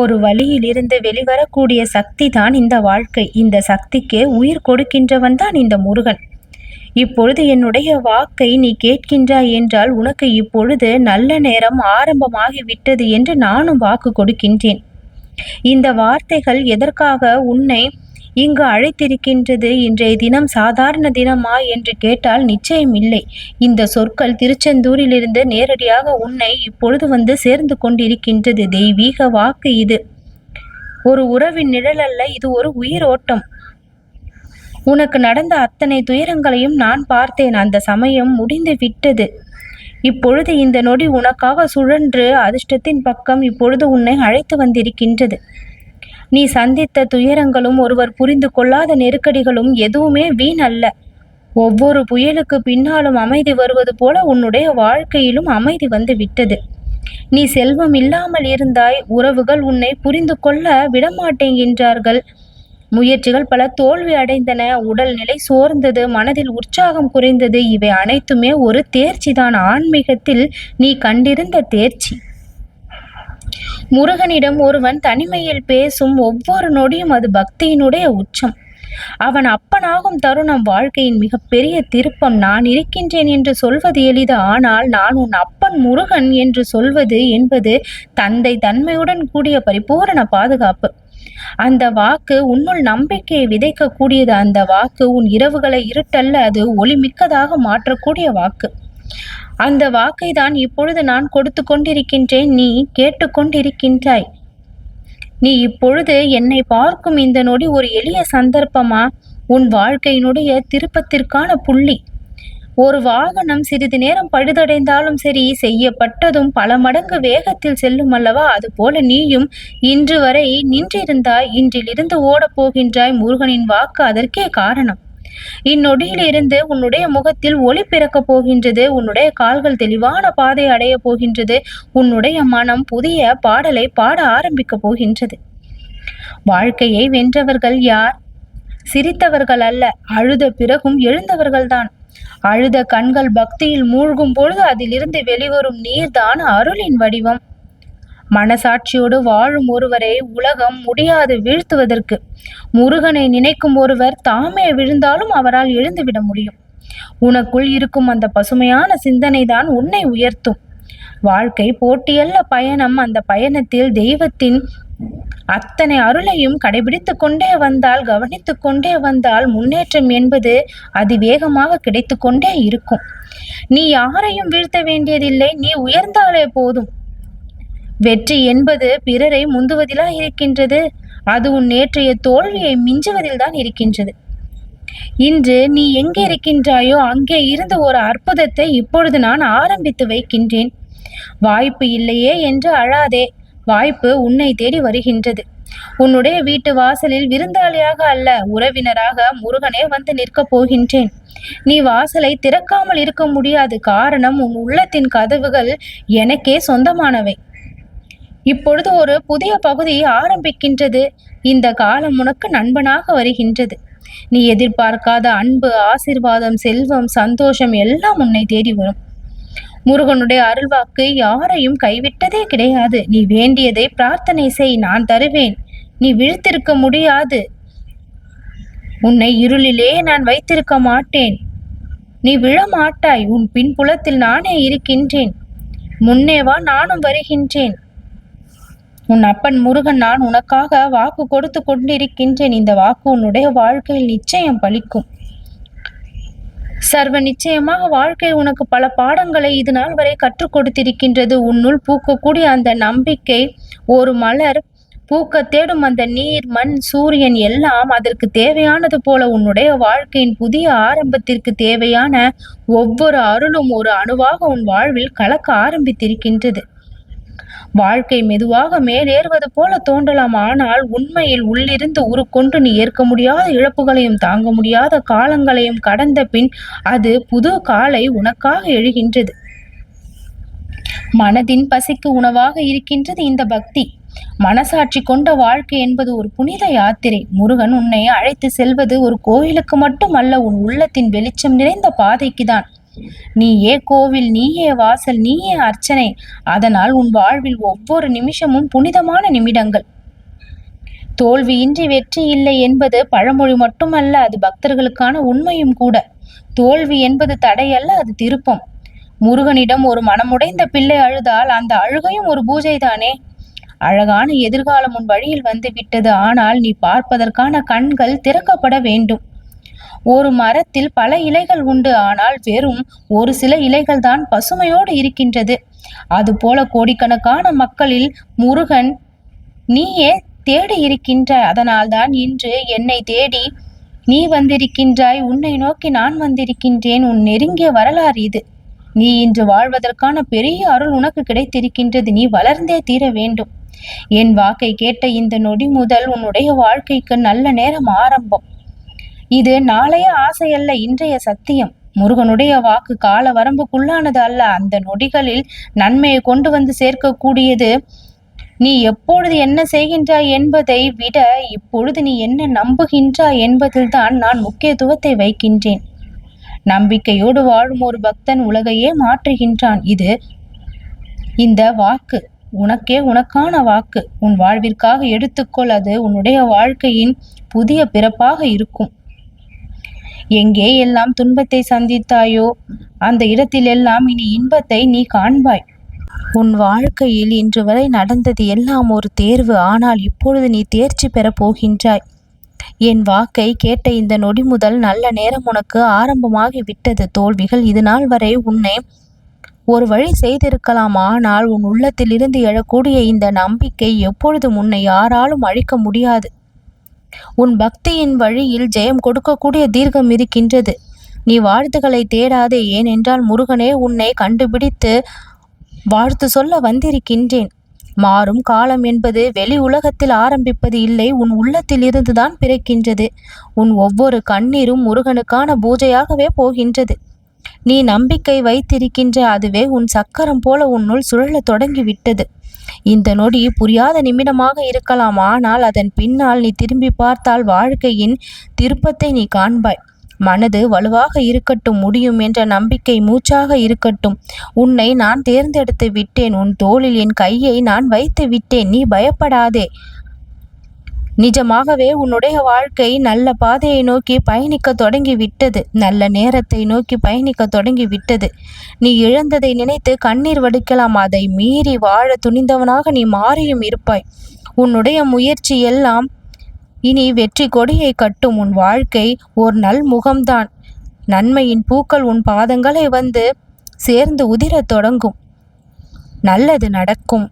ஒரு வழியிலிருந்து வெளிவரக்கூடிய சக்தி தான் இந்த வாழ்க்கை. இந்த சக்திக்கு உயிர் கொடுக்கின்றவன் தான் இந்த முருகன். இப்பொழுது என்னுடைய வாக்கை நீ கேட்கின்றாய் என்றால் உனக்கு இப்பொழுது நல்ல நேரம் ஆரம்பமாகிவிட்டது என்று நானும் வாக்கு கொடுக்கின்றேன். இந்த வார்த்தைகள் எதற்காக உன்னை இங்கு அழைத்திருக்கின்றது. இன்றைய தினம் சாதாரண தினமா என்று கேட்டால் நிச்சயம் இல்லை. இந்த சொற்கள் திருச்செந்தூரிலிருந்து நேரடியாக உன்னை இப்பொழுது வந்து சேர்ந்து கொண்டிருக்கின்றது. தெய்வீக வாக்கு இது. ஒரு உறவின் நிழல் அல்ல இது ஒரு உயிரோட்டம் உனக்கு நடந்த அத்தனை துயரங்களையும் நான் பார்த்தேன். அந்த சமயம் முடிந்து விட்டது. இப்பொழுது இந்த நொடி உனக்காக சுழன்று அதிர்ஷ்டத்தின் பக்கம் இப்பொழுது உன்னை அழைத்து வந்திருக்கின்றது. நீ சந்தித்த துயரங்களும் ஒருவர் புரிந்து கொள்ளாத நெருக்கடிகளும் எதுவுமே வீண் அல்ல. ஒவ்வொரு புயலுக்கு பின்னாலும் அமைதி வருவது போல உன்னுடைய வாழ்க்கையிலும் அமைதி வந்து விட்டது. நீ செல்வம் இல்லாமல் இருந்தாய் உறவுகள் உன்னை புரிந்து கொள்ள விடமாட்டேங்கின்றார்கள் முயற்சிகள் பல தோல்வி அடைந்தன உடல்நிலை சோர்ந்தது மனதில் உற்சாகம் குறைந்தது இவை அனைத்துமே ஒரு தேர்ச்சிதான். ஆன்மீகத்தில் நீ கண்டிருந்த தேர்ச்சி. முருகனிடம் ஒருவன் தனிமையில் பேசும் ஒவ்வொரு நொடியும் அது பக்தியினுடைய உச்சம். அவன் அப்பனாகும் தருணம் வாழ்க்கையின் மிகப்பெரிய திருப்பம். நான் இருக்கின்றேன் என்று சொல்வது எளிது ஆனால் நான் உன் அப்பன் முருகன் என்று சொல்வது என்பது தந்தை தன்மையுடன் கூடிய பரிபூரண பாதுகாப்பு. அந்த வாக்கு உன்னுள் நம்பிக்கையை விதைக்கக்கூடியது. அந்த வாக்கு உன் இரவுகளை இருட்டல்ல அது ஒளிமிக்கதாக மாற்றக்கூடிய வாக்கு. அந்த வாக்கை தான் இப்பொழுது நான் கொடுத்து கொண்டிருக்கின்றேன் நீ கேட்டுக்கொண்டிருக்கின்றாய் நீ இப்பொழுது என்னை பார்க்கும் இந்த நொடி ஒரு எளிய சந்தர்ப்பமா? உன் வாழ்க்கையினுடைய திருப்பத்திற்கான புள்ளி. ஒரு வாகனம் சிறிது நேரம் பழுதடைந்தாலும் சரி செய்யப்பட்டதும் பல மடங்கு வேகத்தில் செல்லும் அல்லவா? அதுபோல நீயும் இன்று வரை நின்றிருந்தாய் இன்றிலிருந்து ஓடப் போகின்றாய். முருகனின் வாக்கு அதற்கே காரணம். இந்நொடியிலிருந்து உன்னுடைய முகத்தில் ஒளி பிறக்கப் போகின்றது. உன்னுடைய கால்கள் தெளிவான பாதை அடைய போகின்றது. உன்னுடைய மனம் புதிய பாடலை பாட ஆரம்பிக்க போகின்றது. வாழ்க்கையை வென்றவர்கள் யார்? சிரித்தவர்கள் அல்ல அழுத பிறகும் எழுந்தவர்கள்தான் அழுத கண்கள் பக்தியில் மூழ்கும் பொழுது அதிலிருந்து வெளிவரும் நீர்தான் அருளின் வடிவம். மனசாட்சியோடு வாழும் ஒருவரை உலகம் முடியாது வீழ்த்துவதற்கு. முருகனை நினைக்கும் ஒருவர் தாமே விழுந்தாலும் அவரால் எழுந்துவிட முடியும். உனக்குள் இருக்கும் அந்த பசுமையான சிந்தனை தான் உன்னை உயர்த்தும். வாழ்க்கை போட்டியல்ல பயணம். அந்த பயணத்தில் தெய்வத்தின் அத்தனை அருளையும் கடைபிடித்து கொண்டே வந்தால் கவனித்து கொண்டே வந்தால் முன்னேற்றம் என்பது அதிவேகமாக கிடைத்து கொண்டே இருக்கும். நீ யாரையும் வீழ்த்த வேண்டியதில்லை. நீ உயர்ந்தாலே போதும். வெற்றி என்பது பிறரை முந்துவதிலா இருக்கின்றது. அது உன் நேற்றைய தோல்வியை மிஞ்சுவதில் தான் இருக்கின்றது. இன்று நீ எங்கே இருக்கின்றாயோ அங்கே இருந்த ஒரு அற்புதத்தை இப்பொழுது நான் ஆரம்பித்து வைக்கின்றேன். வாய்ப்பு இல்லையே என்று அழாதே. வாய்ப்பு உன்னை தேடி வருகின்றது. உன்னுடைய வீட்டு வாசலில் விருந்தாளியாக அல்ல உறவினராக முருகனே வந்து நிற்கப் போகின்றேன். நீ வாசலை திறக்காமல் இருக்க முடியாது. காரணம் உன் உள்ளத்தின் கதவுகள் எனக்கே சொந்தமானவை. இப்பொழுது ஒரு புதிய பகுதி ஆரம்பிக்கின்றது. இந்த காலம் உனக்கு நண்பனாக வருகின்றது. நீ எதிர்பார்க்காத அன்பு ஆசிர்வாதம் செல்வம் சந்தோஷம் எல்லாம் உன்னை தேடி வரும். முருகனுடைய அருள்வாக்கு யாரையும் கைவிட்டதே கிடையாது. நீ வேண்டியதை பிரார்த்தனை செய் நான் தருவேன். நீ விழித்திருக்க முடியாது. உன்னை இருளிலே நான் வைத்திருக்க மாட்டேன். நீ விழமாட்டாய். உன் பின்புலத்தில் நானே இருக்கின்றேன். முன்னேவா நானும் வருகின்றேன். உன் அப்பன் முருகன் நான் உனக்காக வாக்கு கொடுத்து கொண்டிருக்கின்றேன். இந்த வாக்கு உன்னுடைய வாழ்க்கையில் நிச்சயம் பலிக்கும். சர்வ நிச்சயமாக வாழ்க்கை உனக்கு பல பாடங்களை இது நாள் வரை கற்றுக் கொடுத்திருக்கின்றது. உன்னுள் பூக்கக்கூடிய அந்த நம்பிக்கை ஒரு மலர் பூக்க தேடும் அந்த நீர் மண் சூரியன் எல்லாம் அதற்கு தேவையானது போல உன்னுடைய வாழ்க்கையின் புதிய ஆரம்பத்திற்கு தேவையான ஒவ்வொரு அருளும் ஒரு அணுவாக உன் வாழ்வில் கலக்க ஆரம்பித்திருக்கின்றது. வாழ்க்கை மெதுவாக மேலேறுவது போல தோன்றலாம். ஆனால் உண்மையில் உள்ளிருந்து உருக்கொண்டு நீ ஏற்க முடியாத இழப்புகளையும் தாங்க முடியாத காலங்களையும் கடந்த பின் அது புது காலை உனக்காக எழுகின்றது. மனதின் பசிக்கு உணவாக இருக்கின்றது இந்த பக்தி. மனசாட்சி கொண்ட வாழ்க்கை என்பது ஒரு புனித யாத்திரை. முருகன் உன்னை அழைத்து செல்வது ஒரு கோயிலுக்கு மட்டுமல்ல உன் உள்ளத்தின் வெளிச்சம் நிறைந்த பாதைக்குதான். நீயே கோவில் நீயே வாசல் நீயே அர்ச்சனை. அதனால் உன் வாழ்வில் ஒவ்வொரு நிமிஷமும் புனிதமான நிமிடங்கள். தோல்வியின்றி வெற்றி இல்லை என்பது பழமொழி மட்டுமல்ல அது பக்தர்களுக்கான உண்மையும் கூட. தோல்வி என்பது தடையல்ல அது திருப்பம். முருகனிடம் ஒரு மனமுடைந்த பிள்ளை அழுதால் அந்த அழுகையும் ஒரு பூஜை தானே அழகான எதிர்காலம் உன் வழியில் வந்து விட்டது ஆனால் நீ பார்ப்பதற்கான கண்கள் திறக்கப்பட வேண்டும். ஒரு மரத்தில் பல இலைகள் உண்டு. ஆனால் வெறும் ஒரு சில இலைகள் தான் பசுமையோடு இருக்கின்றது. அதுபோல கோடிக்கணக்கான மக்களில் முருகன் நீயே தேடி இருக்கின்றாய். அதனால்தான் இன்று என்னை தேடி நீ வந்திருக்கின்றாய். உன்னை நோக்கி நான் வந்திருக்கின்றேன். உன் நெருங்கிய வரலாறு இது. நீ இன்று வாழ்வதற்கான பெரிய அருள் உனக்கு கிடைத்திருக்கின்றது. நீ வளர்ந்தே தீர வேண்டும். என் வாக்கை கேட்ட இந்த நொடி முதல் உன்னுடைய வாழ்க்கைக்கு நல்ல நேரம் ஆரம்பம். இது நாளைய ஆசையல்ல இன்றைய சத்தியம். முருகனுடைய வாக்கு கால வரம்புக்குள்ளானது அல்ல. அந்த நொடிகளில் நன்மையை கொண்டு வந்து சேர்க்கக்கூடியது நீ எப்பொழுது என்ன செய்கின்றாய் என்பதை விட இப்பொழுது நீ என்ன நம்புகின்றாய் என்பதில்தான் நான் முக்கியத்துவத்தை வைக்கின்றேன். நம்பிக்கையோடு வாழும் ஒரு பக்தன் உலகையே மாற்றுகின்றான். இது இந்த வாக்கு. உனக்கே உனக்கான வாக்கு. உன் வாழ்விற்காக எடுத்துக்கொள். அது உன்னுடைய வாழ்க்கையின் புதிய பிறப்பாக இருக்கும். எங்கே எல்லாம் துன்பத்தை சந்தித்தாயோ அந்த இடத்திலெல்லாம் இனி இன்பத்தை நீ காண்பாய். உன் வாழ்க்கையில் இன்று வரை நடந்தது எல்லாம் ஒரு தேர்வு ஆனால் இப்பொழுது நீ தேர்ச்சி பெறப் போகின்றாய். என் வாக்கை கேட்ட இந்த நொடி முதல் நல்ல நேரம் உனக்கு ஆரம்பமாகி விட்டது தோல்விகள். இது நாள் வரை உன்னை ஒரு வழி செய்திருக்கலாம் ஆனால் உன் உள்ளத்திலிருந்து எழக்கூடிய இந்த நம்பிக்கை எப்பொழுதும் உன்னை யாராலும் அழிக்க முடியாது. உன் பக்தியின் வழியில் ஜெயம் கொடுக்கக்கூடிய தீர்க்கம் இருக்கின்றது. நீ வாழ்த்துக்களை தேடாதே ஏனென்றால் முருகனே உன்னை கண்டுபிடித்து வாழ்த்து சொல்ல வந்திருக்கின்றேன். மாறும் காலம் என்பது வெளி உலகத்தில் ஆரம்பிப்பது இல்லை உன் உள்ளத்தில் இருந்துதான் பிறக்கின்றது. உன் ஒவ்வொரு கண்ணீரும் முருகனுக்கான பூஜையாகவே போகின்றது. நீ நம்பிக்கை வைத்திருக்கின்ற அதுவே உன் சக்கரம் போல உன்னுள் சுழலத் தொடங்கிவிட்டது. இந்த நொடி புரியாத நிமிடமாக இருக்கலாம் ஆனால் அதன் பின்னால் நீ திரும்பி பார்த்தால் வாழ்க்கையின் திருப்பத்தை நீ காண்பாய். மனது வலுவாக இருக்கட்டும் முடியும் என்ற நம்பிக்கை மூச்சாக இருக்கட்டும். உன்னை நான் தேர்ந்தெடுத்து விட்டேன் உன் தோளில் என் கையை நான் வைத்து விட்டேன் நீ பயப்படாதே. நிஜமாகவே உன்னுடைய வாழ்க்கை நல்ல பாதையை நோக்கி பயணிக்க தொடங்கி விட்டது நல்ல நேரத்தை நோக்கி பயணிக்க தொடங்கி விட்டது நீ இழந்ததை நினைத்து கண்ணீர் வடிக்கலாம். அதை மீறி வாழ துணிந்தவனாக நீ மாறியும் இருப்பாய். உன்னுடைய முயற்சி எல்லாம் இனி வெற்றி கொடியை கட்டும். உன் வாழ்க்கை ஒரு நல் முகம்தான். நன்மையின் பூக்கள் உன் பாதங்களை வந்து சேர்ந்து உதிரத் தொடங்கும். நல்லது நடக்கும்.